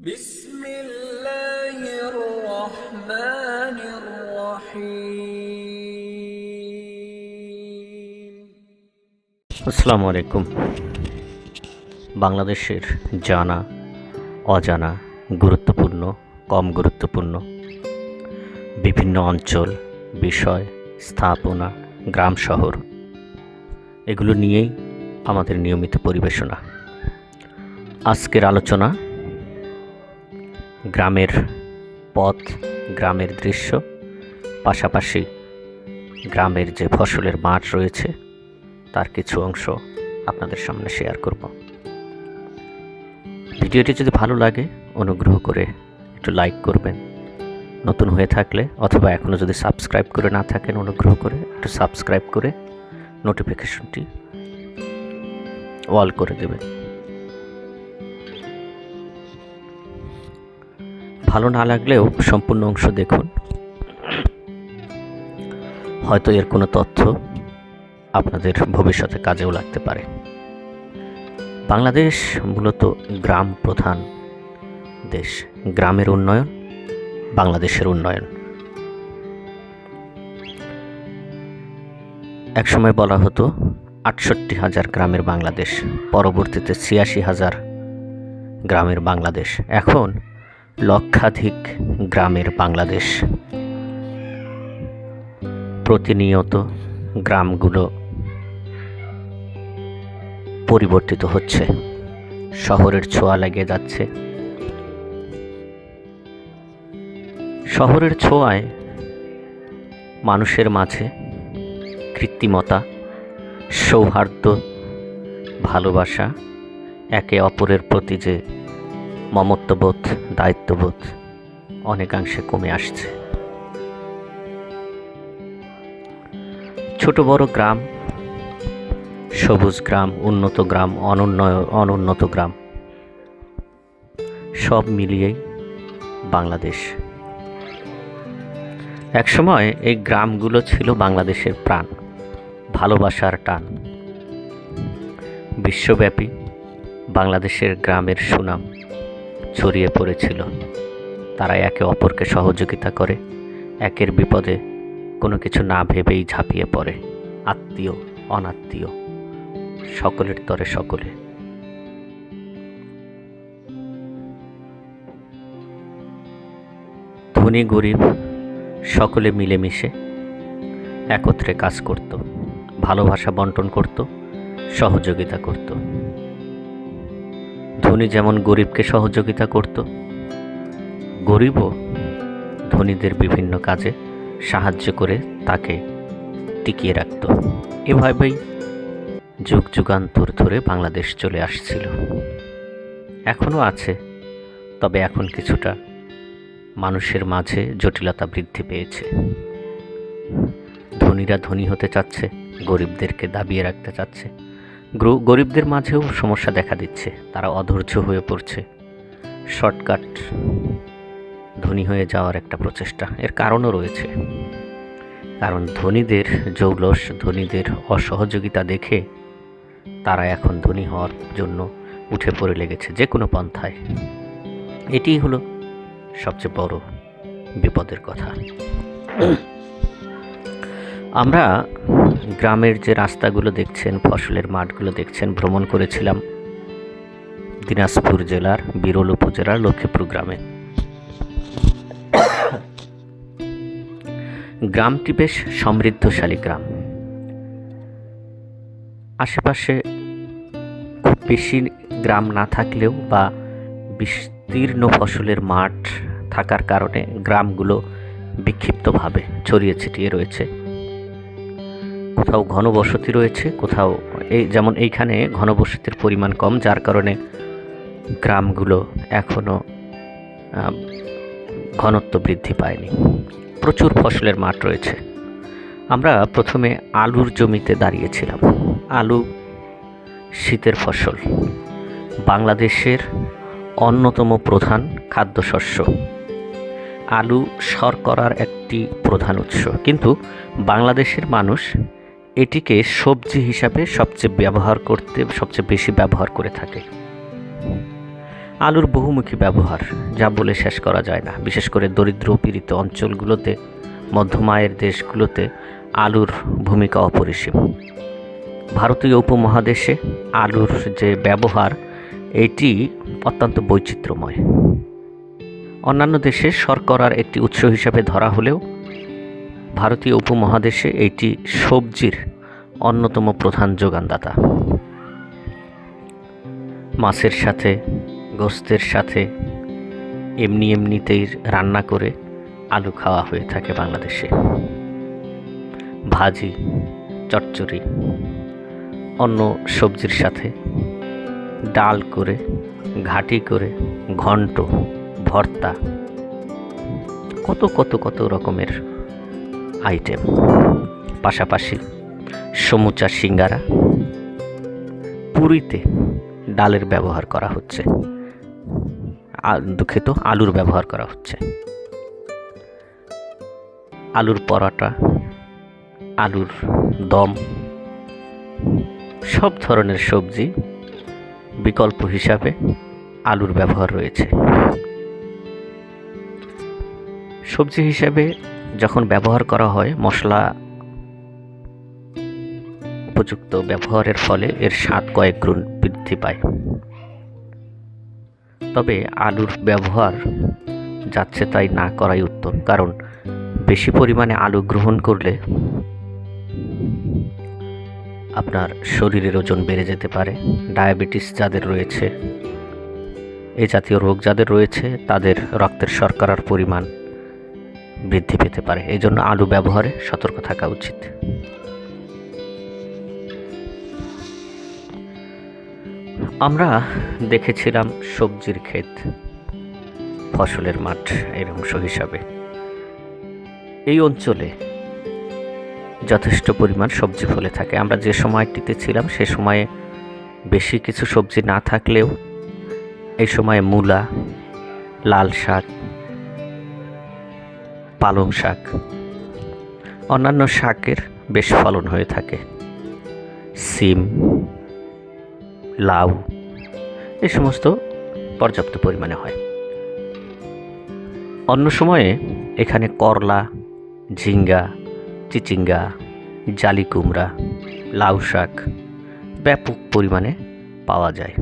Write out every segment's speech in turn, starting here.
بسم الله الرحمن الرحيم আসসালামু আলাইকুম বাংলাদেশের জানা অজানা গুরুত্বপূর্ণ কম গুরুত্বপূর্ণ বিভিন্ন অঞ্চল বিষয় স্থাপনা গ্রাম শহর এগুলো নিয়েই আমাদের নিয়মিত পরিবেশনা আজকের আলোচনা গ্রামের পথ, গ্রামের দৃশ্য, পাশাপাশি গ্রামের যে ফসলের মাঠ রয়েছে, তার কিছু অংশ আপনাদের সামনে শেয়ার করব। ভিডিওটি যদি ভালো লাগে, অনুগ্রহ করে একটু লাইক করবেন। নতুন হয়ে থাকলে অথবা এখনও যদি সাবস্ক্রাইব করে না থাকেন, অনুগ্রহ করে একটু সাবস্ক্রাইব করে নোটিফিকেশনটি অল করে দেবেন। ভালো না লাগলেও সম্পূর্ণ অংশ দেখুন। হয়তো এর কোনো তথ্য আপনাদের ভবিষ্যতে কাজেও লাগতে পারে। বাংলাদেশ মূলত গ্রাম প্রধান দেশ। গ্রামের উন্নয়ন, বাংলাদেশের উন্নয়ন। একসময় বলা হতো, আটষট্টি হাজার গ্রামের বাংলাদেশ, পরবর্তীতে ছিয়াশি হাজার গ্রামের বাংলাদেশ। এখন লক্ষাধিক গ্রামের বাংলাদেশ। প্রতিনিয়ত গ্রামগুলো পরিবর্তিত হচ্ছে। শহরের ছোঁয়া লেগে যাচ্ছে। শহরের ছোঁয়ায় মানুষের মাঝে কৃত্রিমতা, সৌহার্দ্য, ভালোবাসা, একে অপরের প্রতি যে মমত্ববোধ, দায়িত্ববোধ অনেকাংশে কমে আসছে। ছোট বড় গ্রাম, সবুজ গ্রাম, উন্নত গ্রাম, অনুন্নয়, অনুন্নত গ্রাম, সব মিলিয়েই বাংলাদেশ। একসময় এই গ্রামগুলো ছিল বাংলাদেশের প্রাণ, ভালোবাসার টান। বিশ্বব্যাপী বাংলাদেশের গ্রামের সুনাম। ছড়িয়ে পড়েছিল। তারা একে অপরকে সহযোগিতা করে, একের বিপদে কোনো কিছু না ভেবেই ঝাঁপিয়ে পড়ে, আত্মীয়, অনাত্মীয়, সকলের তরে সকলে। ধনী, গরিব সকলে মিলেমিশে একত্রে কাজ করত, ভালোবাসা বন্টন করত, সহযোগিতা করত। ধনী যেমন গরিবকে সহযোগিতা করত, গরিবও ধনীদের বিভিন্ন কাজে সাহায্য করে তাকে টিকিয়ে রাখত। এভাবেই যুগ যুগান্তর ধরে বাংলাদেশ চলে আসছিল। এখনও আছে, তবে এখন কিছুটা মানুষের মাঝে জটিলতা বৃদ্ধি পেয়েছে। ধনীরা ধনী হতে চাচ্ছে, গরিবদেরকে দাবিয়ে রাখতে চাচ্ছে। গরিবদের মাঝেও সমস্যা দেখা দিচ্ছে। তারা অধৈর্য হয়ে পড়ছে। শর্টকাট ধনী হয়ে যাওয়ার একটা প্রচেষ্টা। এর কারণও রয়েছে। কারণ ধনীদের জৌলস, ধনীদের অসহযোগিতা দেখে তারা এখন ধনী হওয়ার জন্য উঠে পড়ে লেগেছে যে কোনো পন্থায়। এটিই হলো সবচেয়ে বড় বিপদের কথা। আমরা গ্রামের যে রাস্তাগুলো দেখছেন, ফসলের মাঠগুলো দেখছেন, ভ্রমণ করেছিলাম দিনাজপুর জেলার, বিরল উপজেলার লক্ষ্মীপুর গ্রামে। গ্রামটি বেশ সমৃদ্ধশালী গ্রাম। আশেপাশে খুব বেশি গ্রাম না থাকলেও বা বিস্তীর্ণ ফসলের মাঠ থাকার কারণে গ্রামগুলো বিক্ষিপ্তভাবে ছড়িয়ে ছিটিয়ে রয়েছে। কোথাও ঘনবসতি রয়েছে, কোথাও এই যেমন এইখানে ঘনবসতির পরিমাণ কম, যার কারণে গ্রামগুলো এখনও ঘনত্ব বৃদ্ধি পায়নি। প্রচুর ফসলের মাঠ রয়েছে। আমরা প্রথমে আলুর জমিতে দাঁড়িয়েছিলাম। আলু শীতের ফসল। বাংলাদেশের অন্যতম প্রধান খাদ্যশস্য। আলু শর্করার একটি প্রধান উৎস। কিন্তু বাংলাদেশের মানুষ এটিকে সবজি হিসাবে সবচেয়ে ব্যবহার করতে, সবচেয়ে বেশি ব্যবহার করে থাকে। আলুর বহুমুখী ব্যবহার, যা বলে শেষ করা যায় না। বিশেষ করে দরিদ্র পীড়িত অঞ্চলগুলোতে, মধ্যমায়ের দেশগুলোতে আলুর ভূমিকা অপরিসীম। ভারতীয় উপমহাদেশে আলুর যে ব্যবহার, এটি অত্যন্ত বৈচিত্র্যময়। অন্যান্য দেশে শর্করার একটি উৎস হিসাবে ধরা হলেও ভারতীয় উপমহাদেশে এটি সবজির অন্যতম প্রধান যোগানদাতা। মাছের সাথে, গোস্তের সাথে এমনি এমনিতেই রান্না করে আলু খাওয়া হয়ে থাকে বাংলাদেশে। ভাজি, চচ্চড়ি, অন্য সবজির সাথে ডাল করে, ঘাটি করে, ঘন্ট, ভর্তা, কত কত কত রকমের আইটেম পাশাপাশি সমুচা সিঙ্গারা, পুরীতে ডালের ব্যবহার করা হচ্ছে দুঃখিত, আলুর ব্যবহার করা হচ্ছে। আলুর পরোটা, আলুর দম, সব ধরনের সবজি বিকল্প হিসাবে আলুর ব্যবহার রয়েছে। সবজি হিসাবে যখন ব্যবহার করা হয়, মশলা উপযুক্ত ব্যবহারের ফলে এর স্বাদ কয়েক গুণ বৃদ্ধি পায়। তবে আলুর ব্যবহার যাচ্ছে তাই না করাই উত্তম, কারণ বেশি পরিমাণে আলু গ্রহণ করলে আপনার শরীরের ওজন বেড়ে যেতে পারে, ডায়াবেটিস যাদের রয়েছে, এ জাতীয় রোগ যাদের রয়েছে, তাদের রক্তের শর্করার পরিমাণ বৃদ্ধি পেতে পারে। এই জন্য আলু ব্যবহারে সতর্ক থাকা উচিত। আমরা দেখেছিলাম সবজির ক্ষেত, ফসলের মাঠ এর অংশ হিসাবে। এই অঞ্চলে যথেষ্ট পরিমাণ সবজি ফলে থাকে। আমরা যে সময়টিতে ছিলাম, সে সময়ে বেশি কিছু সবজি না থাকলেও এই সময়ে মূলা, লাল শাক পালং শাক। অন্যান্য শাকের বেশ ফলন হয়ে থাকে। সিম, লাউ, এ সমস্ত পর্যাপ্ত পরিমাণে হয়। অন্য সময়ে এখানে করলা, ঝিঙ্গা, চিচিঙ্গা, জালি কুমড়া, লাউ শাক ব্যাপক পরিমাণে পাওয়া যায়।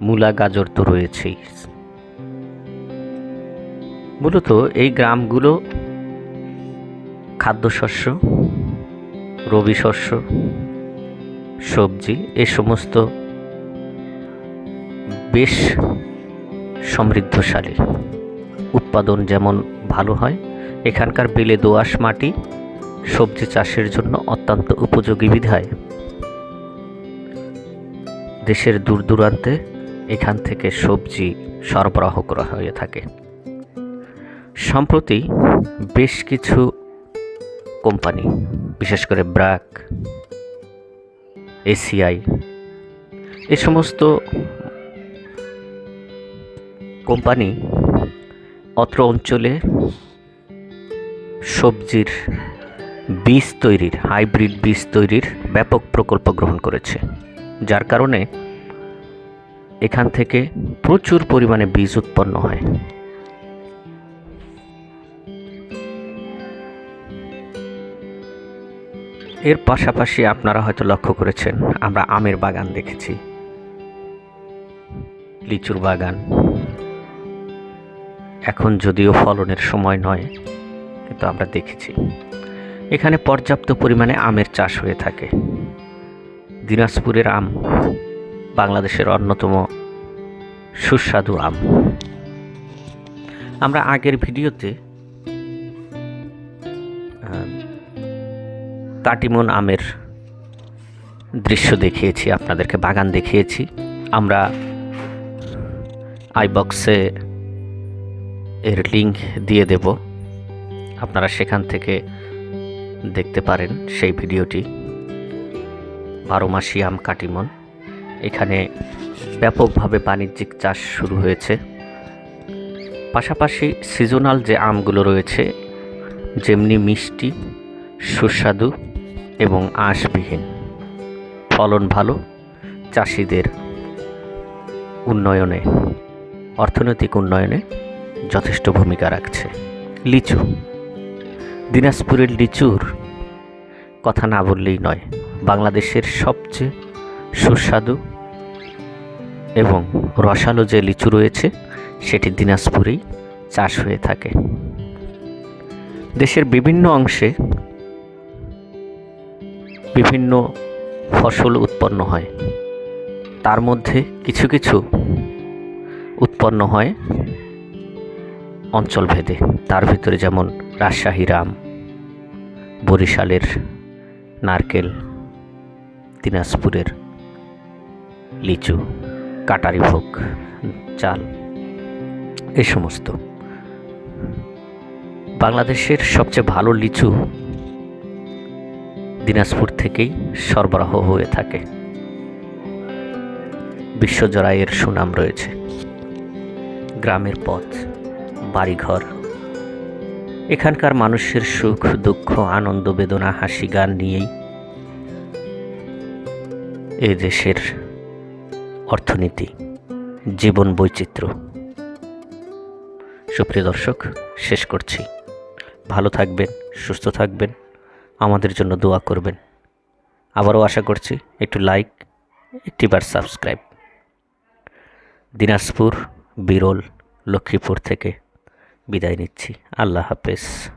মূলা, গাজর তো রয়েছেই। মূলত এই গ্রামগুলো খাদ্যশস্য রবি শস্য সবজি, এ সমস্ত বেশ সমৃদ্ধশালী। উৎপাদন যেমন ভালো হয়, এখানকার বেলে দোআঁশ মাটি সবজি চাষের জন্য অত্যন্ত উপযোগী বিধায়। দেশের দূর দূরান্তে এখান থেকে সবজি সরবরাহ করা হয়ে থাকে। সম্প্রতি বেশ কিছু কোম্পানি, বিশেষ করে ব্র্যাক, এসিআই, এ সমস্ত কোম্পানি অত্র অঞ্চলে সবজির বীজ তৈরির, হাইব্রিড বীজ তৈরির ব্যাপক প্রকল্প গ্রহণ করেছে। যার কারণে এখান থেকে প্রচুর পরিমাণে বীজ উৎপন্ন হয়। এর পাশাপাশি আপনারা হয়তো লক্ষ্য করেছেন, আমরা আমের বাগান দেখেছি। লিচুর বাগান। এখন যদিও ফলনের সময় নয়, কিন্তু আমরা দেখেছি। এখানে পর্যাপ্ত পরিমাণে আমের চাষ হয়ে থাকে। দিনাজপুরের আম বাংলাদেশের অন্যতম সুস্বাদু আম। আমরা আগের ভিডিওতে কাটিমন আমের দৃশ্য দেখিয়েছি, আপনাদেরকে বাগান দেখিয়েছি। আমরা আইবক্সে এর লিঙ্ক দিয়ে দেব। আপনারা সেখান থেকে দেখতে পারেন সেই ভিডিওটি। বারো মাসি আম কাটিমন। এখানে ব্যাপকভাবে বাণিজ্যিক চাষ শুরু হয়েছে। পাশাপাশি সিজনাল যে আমগুলো রয়েছে, যেমনি মিষ্টি সুস্বাদু এবং আঁশবিহীন। ফলন ভালো চাষিদের উন্নয়নে, অর্থনৈতিক উন্নয়নে যথেষ্ট ভূমিকা রাখছে। লিচু। দিনাজপুরের লিচুর কথা না বললেই নয়, বাংলাদেশের সবচেয়ে সুস্বাদু এবং রসালো যে লিচু রয়েছে, সেটি দিনাজপুরেই চাষ হয়ে থাকে। দেশের বিভিন্ন অংশে বিভিন্ন ফসল উৎপন্ন হয়। তার মধ্যে কিছু কিছু উৎপন্ন হয় অঞ্চলভেদে। তার ভিতরে যেমন রাজশাহী রাম, বরিশালের নারকেল, দিনাজপুরের লিচু কাটারি ভোগ চাল, এ সমস্ত। বাংলাদেশের সবচেয়ে ভালো লিচু দিনাজপুর থেকেই সরবরাহ হয়ে থাকে। বিশ্বজোড়া এর সুনাম রয়েছে। গ্রামের পথ, বাড়িঘর। এখানকার মানুষের সুখ, দুঃখ, আনন্দ, বেদনা, হাসি, গান নিয়েই এ দেশের অর্থনীতি, জীবন বৈচিত্র্য। সুপ্রিয় দর্শক, শেষ করছি। ভালো থাকবেন, সুস্থ থাকবেন। আমাদের জন্য দোয়া করবেন। আবারও আশা করছি একটু লাইক একটিবার সাবস্ক্রাইব দিনাজপুর, বিরল, লক্ষ্মীপুর থেকে বিদায় নিচ্ছি। আল্লাহ হাফেজ।